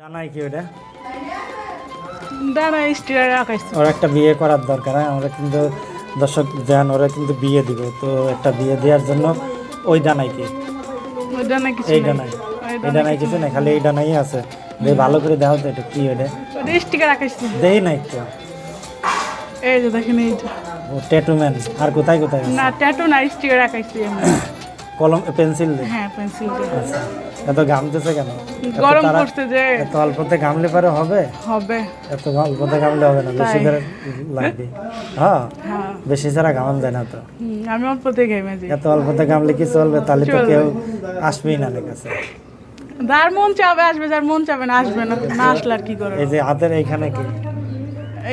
ডানাই কি ওটা? ডানা আঁকাইছে। ওর একটা বিয়ে করার দরকার হ্যাঁ? আমরা কিন্তু দর্শক দেন ওরা কিন্তু বিয়ে দিব তো একটা বিয়ে দেওয়ার জন্য ওই ডানাই কি? ওই ডানা কিছু এই ডানাই এই ডানাই কিছু না খালি এই ডানাই আছে। দিয়ে ভালো করে দেখো তো এটা কি ওটা? ওটা স্টিকার আঁকাইছে। দেই না একটু এই যে দেখেন ও ট্যাটু ম্যান আর কোথায় কোথায় না ট্যাটু না স্টিকার আমি কলম পেন্সিল দিয়ে? হ্যাঁ পেন্সিল দিয়ে। আচ্ছা। এত ঘামতেছে কেন? গরম করছে যে। এত অল্পতে ঘামলে পারে হবে? হবে। এত অল্পতে ঘামলে হবে না বেশি। করে লাগবে। হ্যাঁ হ্যাঁ। বেশি ছাড়া ঘামান যায় না তো। আমি অল্প থেকে মেজি এত অল্পতে ঘামলে কি চলবে? তাহলে তো কেউ আসবেই না কাছে। যার মন চাবে আসবে। যার মন চাবে না আসবে না। না আসলে আর কি করবে? এই যে হাতের এইখানে কি?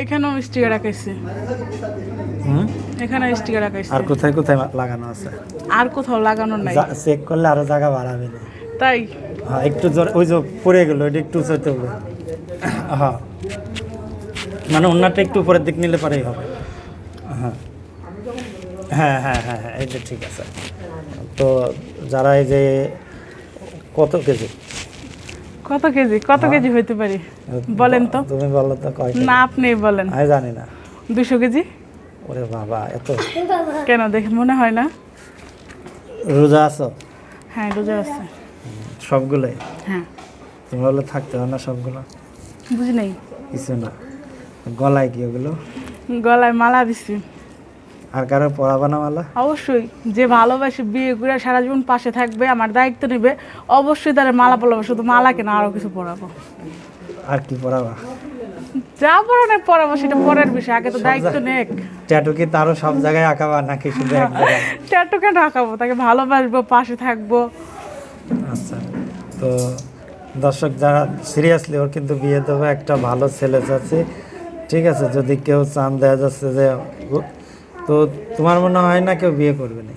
এখানেও স্টিকার আঁকাইছে হুম? এখানে স্টিকার আঁকাইছে আর কোথায় কোথায় লাগানো আছে? আর কোথাও লাগানোর নাই। চেক করলে আরও জায়গা বাড়াবে না। তাই? হ্যাঁ একটু জোর ওই যে পড়ে গেল ওইটা একটু উঁচাইতে হবে। হ্যাঁ। মানে অন্যটা একটু উপরের দিক নিলে পরেই হবে। হ্যাঁ। হ্যাঁ হ্যাঁ হ্যাঁ হ্যাঁ এই যে ঠিক আছে। তো যারা এই যে কত কেজি? কত কেজি? কত হ্যাঁ। কেজি হইতে পারি? বলেন তো। তুমি বলো তো কয় না আপনি বলেন। আমি জানি না। দুশো কেজি? ওরে বাবা এত কেন দেখে মনে হয় না? রোজা আছো? হ্যাঁ রোজা আছে। সবগুলোই? হ্যাঁ। তুমি বলে থাকতে হবে না সবগুলো? বুঝি নাই। কিছু না। গলায় কি ওগুলো? গলায় মালা দিছি। আর কারও পড়াবা না মালা? অবশ্যই। যে ভালোবাসে বিয়ে করে সারা জীবন পাশে থাকবে আমার দায়িত্ব নেবে অবশ্যই তারা মালা পড়াবো শুধু মালা কেনা আরও কিছু পড়াবো আর কি পড়াবা যা পড়ানোর সেটা পরের বিষয় আগে তো দায়িত্ব নেক। ট্যাটু কি তারও সব জায়গায় আঁকাবা নাকি শুধু এক জায়গায়? চারটোকে রাখাবো তাকে ভালোবাসবো পাশে থাকব। আচ্ছা তো দর্শক যারা সিরিয়াসলি ওর কিন্তু বিয়ে দেবে একটা ভালো ছেলে আছে ঠিক আছে যদি কেউ চান দেওয়া যাচ্ছে যে তো তোমার মনে হয় না কেউ বিয়ে করবে না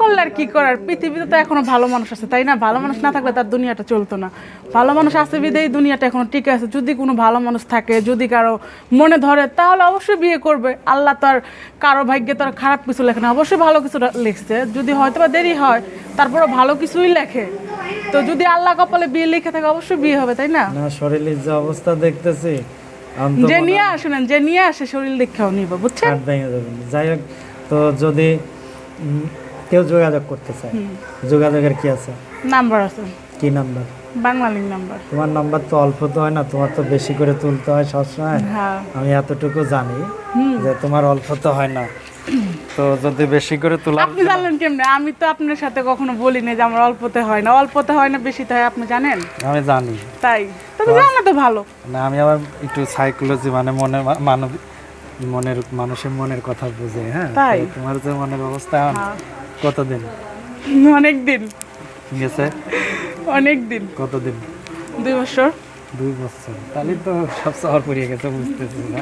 করলে আর কি করার? পৃথিবীতে তো এখনও ভালো মানুষ আছে তাই না? ভালো মানুষ না থাকলে তার দুনিয়াটা চলতো না। ভালো মানুষ আছে বিদেই দুনিয়াটা এখনও টিকে আছে। যদি কোনো ভালো মানুষ থাকে যদি কারও মনে ধরে তাহলে অবশ্যই বিয়ে করবে। আল্লাহ তার কারও ভাগ্যে তার খারাপ কিছু লেখে না। অবশ্যই ভালো কিছু লিখছে। যদি হয়তো বা দেরি হয় তারপরে ভালো কিছুই লেখে। তো যদি আল্লাহ কপালে বিয়ে লিখে থাকে অবশ্যই বিয়ে হবে তাই না? না শরীরের যে অবস্থা দেখতেছি যে নিয়ে আসেন যে নিয়ে আসে শরীর দেখেও নিব বুঝছেন। যাই হোক তো যদি কেউ যোগাযোগ করতে চায়। যোগাযোগের কি আছে? নাম্বার আছে। কি নাম্বার? বাংলালিং নাম্বার। তোমার নাম্বার তো অল্প তো হয় না তোমার তো বেশি করে তুলতে হয় সবসময়। হ্যাঁ। আমি এতটুকু জানি যে তোমার অল্প তো হয় না। তো যদি বেশি করে তোলা আপনি জানলেন কেমনে? আমি তো আপনার সাথে কখনো বলি না যে আমার অল্পতে হয় না। অল্পতে হয় না বেশিতে হয় আপনি জানেন? আমি জানি। তাই। তবে জানা তো ভালো। না আমি আবার একটু সাইকোলজি মানে মনে মানব মনের মানুষের মনের কথা বুঝে হ্যাঁ? তাই? তোমার যে মনের অবস্থা হ্যাঁ। কতদিন? অনেক দিন গেছে অনেক দিন কতদিন? দুই বছর। দুই বছর। তাহলে তো সব শহর পড়িয়ে গেছে বুঝতেছি না।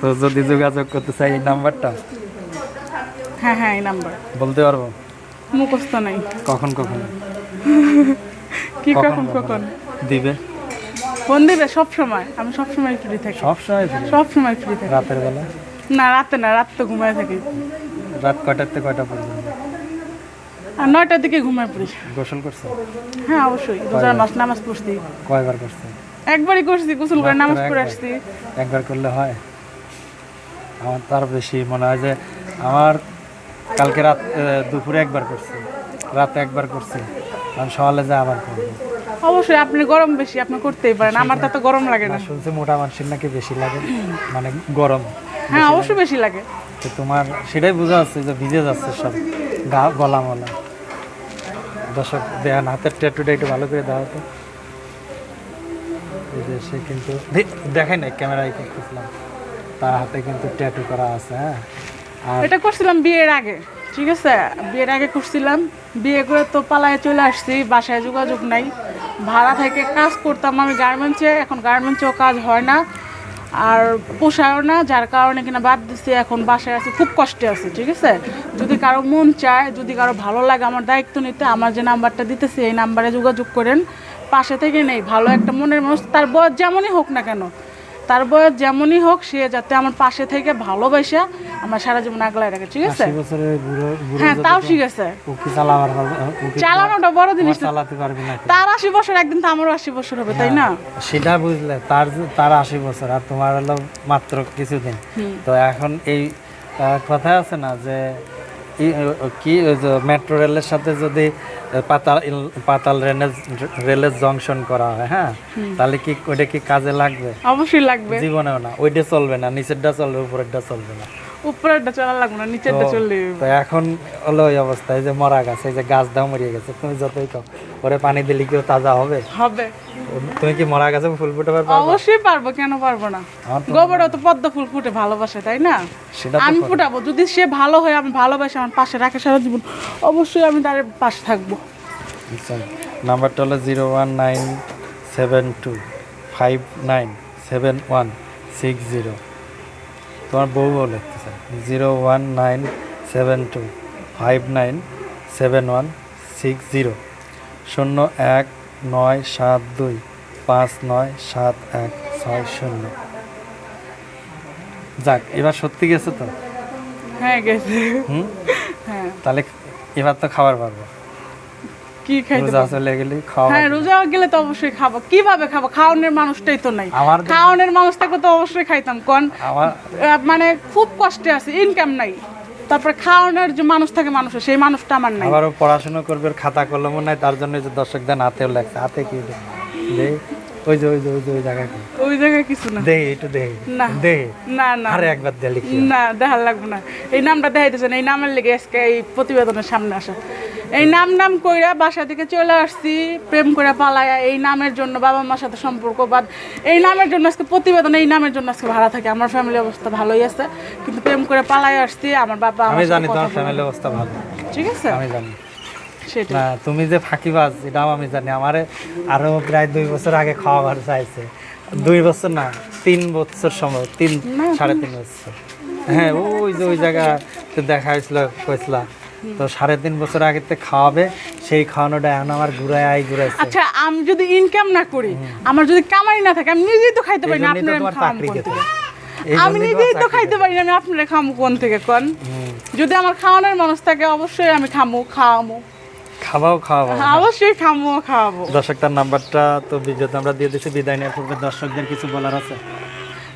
তো যদি যোগাযোগ করতে চাই এই নাম্বারটা? হ্যাঁ হ্যাঁ এই নাম্বার। বলতে পারব? মুখস্থ নাই। কখন কখন? কি কখন কখন দিবে? ফোন দিবে সব সময়। আমি সব সময় ফ্রি থাকি। সব সময়? সব সময় ফ্রি থাকি। রাতের বেলা? না রাতে না রাত তো ঘুমায় থাকি। রাত কয়টার থেকে কয়টা পর্যন্ত? আর নয়টার দিকে ঘুমায় পড়ি। গোসল করছে? হ্যাঁ অবশ্যই। রোজার মাস নামাজ পড়ছি। কয়বার করছে? একবারই করছি গোসল করে নামাজ পড়ে আসছি। একবার করলে হয়? আমার তার বেশি মনে হয় যে আমার কালকে রাত দুপুরে একবার করছি। রাতে একবার করছি। আমি সকালে যা আবার করব। অবশ্যই আপনি গরম বেশি আপনি করতেই পারেন। আমার তো গরম লাগে না না। শুনছি মোটা মানুষের নাকি বেশি লাগে। মানে গরম। হ্যাঁ অবশ্যই বেশি লাগে। তোমার সেটাই বোঝা যাচ্ছে যে ভিজে যাচ্ছে সব। গা গলা মলা। দর্শক দেখান হাতের ট্যাটুটা একটু ভালো করে দাও তো এই যে সে কিন্তু দেখেন না ক্যামেরায় করতেছিলাম। তার হাতে কিন্তু ট্যাটু করা আছে হ্যাঁ। এটা করছিলাম বিয়ের আগে, ঠিক আছে? বিয়ের আগে করছিলাম। বিয়ে করে তো পালায় চলে আসছি, বাসায় যোগাযোগ নাই। ভাড়া থেকে কাজ করতাম আমি গার্মেন্টসে এখন গার্মেন্টসেও কাজ হয় না। আর পোষায়ও না, যার কারণে কিনা বাদ দিচ্ছে এখন বাসায় আছে, খুব কষ্টে আছে, ঠিক আছে? যদি কারও মন চায়, যদি কারও ভালো লাগে আমার দায়িত্ব নিতে, আমার যে নাম্বারটা দিতেছে, এই নাম্বারে যোগাযোগ করেন। পাশে থেকে নেই, ভালো একটা মনের মানুষ, তার বয়স যেমনই হোক না কেন তার বয়স যেমনই হোক সে যাতে আমার পাশে থেকে ভালোবাসা আমার সারা জীবন আগলায় রাখে ঠিক আছে? হ্যাঁ তাও ঠিক আছে। চালানোটা বড় জিনিস তার আশি বছর একদিন তো আমারও আশি বছর হবে তাই না? সেটা বুঝলে তার তার আশি বছর আর তোমার হলো মাত্র কিছুদিন। তো এখন এই কথা আছে না যে কি মেট্রো রেলের সাথে যদি পাতাল পাতাল রেলের রেলের জংশন করা হয় হ্যাঁ? তাহলে কি ওইটা কি কাজে লাগবে? অবশ্যই লাগবে। জীবনেও না। ওইটা চলবে না নিচেরটা চলবে উপরেরটা চলবে না। উপরেরটা চলা লাগবে না নিচেরটা চললে তো এখন হলো অবস্থা এই যে মরা গাছ এই যে গাছ দাও মরিয়ে গেছে তুমি যতই কও পরে পানি দিলে কেউ তাজা হবে? হবে। তুমি কি মরা গাছে ফুল ফুটাবার পারবে? অবশ্যই পারব কেন পারব না? গোবরও তো পদ্ম ফুল ফুটে ভালোবাসে তাই না? আমি ফুটাবো যদি সে ভালো হয় আমি ভালোবাসে আমার পাশে রাখে সারা জীবন অবশ্যই আমি তার পাশে থাকব। আচ্ছা নাম্বারটা হলো zero one nine seven two five nine seven one six zero. তোমার বউ চাই zero one nine seven two five nine seven one six zero শূন্য এক নয় সাত দুই পাঁচ নয় সাত এক ছয় শূন্য যাক এবার সত্যি গেছে তো? হ্যাঁ গেছে। হুম? হ্যাঁ। তাহলে এবার তো খাবার পারব। কি খাইতে রোজা চলে গেলে খাওয়া হ্যাঁ রোজা গেলে তো অবশ্যই খাব। কীভাবে খাব? খাওয়ানোর মানুষটাই তো নাই। খাওয়ানোর মানুষ থাকলে তো অবশ্যই খাইতাম কোন মানে খুব কষ্টে আছে ইনকাম নাই। তারপরে খাওয়ানোর যে মানুষ থাকে মানুষের সেই মানুষটা আমার নাই। আবারও পড়াশোনা করবে খাতা কলমও নাই তার জন্য যে দর্শকদের হাতেও লাগছে। হাতে কি ওই যে ওই যে ওই যে ওই জায়গা ওই জায়গায় কিছু না। দে একটু দে। না। দে। না না। আরে একবার দে লিখি। না দেখার লাগবে না। এই নামটা দেখাইতেছে না এই নামের লেগে আজকে এই প্রতিবেদনের সামনে আসা এই নাম নাম কইরা বাসা থেকে চলে আসছি প্রেম করে পালায়া এই নামের জন্য বাবা মার সাথে সম্পর্ক বাদ এই নামের জন্য আজকে প্রতিবেদন এই নামের জন্য আজকে ভাড়া থাকে। আমার ফ্যামিলি অবস্থা ভালোই আছে কিন্তু প্রেম করে পালায় আসছি আমার বাবা আমি জানি তোমার ফ্যামিলি অবস্থা ভালো। ঠিক আছে? আমি জানি। সেটা না তুমি যে ফাঁকিবাজ এটাও আমি জানি। আমারে আরও প্রায় দুই বছর আগে খাওয়া খাওয়াবার চাইছে। দুই বছর না তিন বছর সময় তিন সাড়ে তিন বছর। হ্যাঁ ওই যে ওই জায়গা দেখা হয়েছিল কইসলা তো সাড়ে তিন বছর আগে তো খাওয়াবে সেই খাওয়ানোটা এখন আমার ঘুরায় আই ঘুরাইছে আচ্ছা আমি যদি ইনকাম না করি আমার যদি কামাই না থাকে আমি নিজেই তো খাইতে পারি না আপনার আমি নিজেই তো খাইতে পারি না আমি আপনারে খামু কোন থেকে? কোন? যদি আমার খাওয়ানোর মানুষ থাকে অবশ্যই আমি খামু খাওয়ামু। খাওয়াও খাওয়াবো অবশ্যই খামু খাওয়াবো। দর্শক তার নাম্বারটা তো ভিডিওতে আমরা দিয়ে দিচ্ছি বিদায় নেওয়ার পূর্বে দর্শকদের কিছু বলার আছে?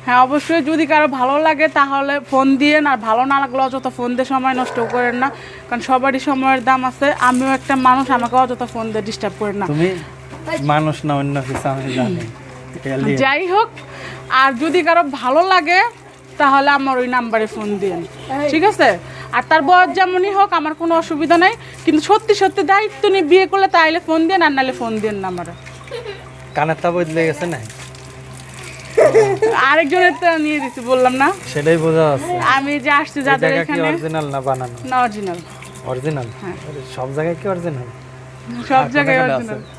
হ্যাঁ অবশ্যই যদি কারও ভালো লাগে তাহলে ফোন দিয়েন আর ভালো না লাগলে অযথা ফোন দিয়ে সময় নষ্ট করেন না কারণ সবারই সময়ের দাম আছে আমিও একটা মানুষ আমাকে অযথা ফোন দিয়ে ডিস্টার্ব করেন না। তুমি মানুষ না অন্য কিছু আমি জানি। যাই হোক আর যদি কারও ভালো লাগে তাহলে আমার ওই নাম্বারে ফোন দিন ঠিক আছে? আর তার বয়স যেমনই হোক আমার কোনো অসুবিধা নাই কিন্তু সত্যি সত্যি দায়িত্ব নিয়ে বিয়ে করলে তাইলে ফোন দিন আর নাহলে ফোন দিন না আমার। কানের তা বদলে গেছে না? আরেকজনের তো নিয়ে দিছি বললাম না। সেটাই বোঝা যাচ্ছে। আমি যে আসছি যাদের এখানে অরিজিনাল না বানানো? না অরিজিনাল অরিজিনাল সব জায়গায় কি অরিজিনাল সব জায়গায় অরিজিনাল আছে?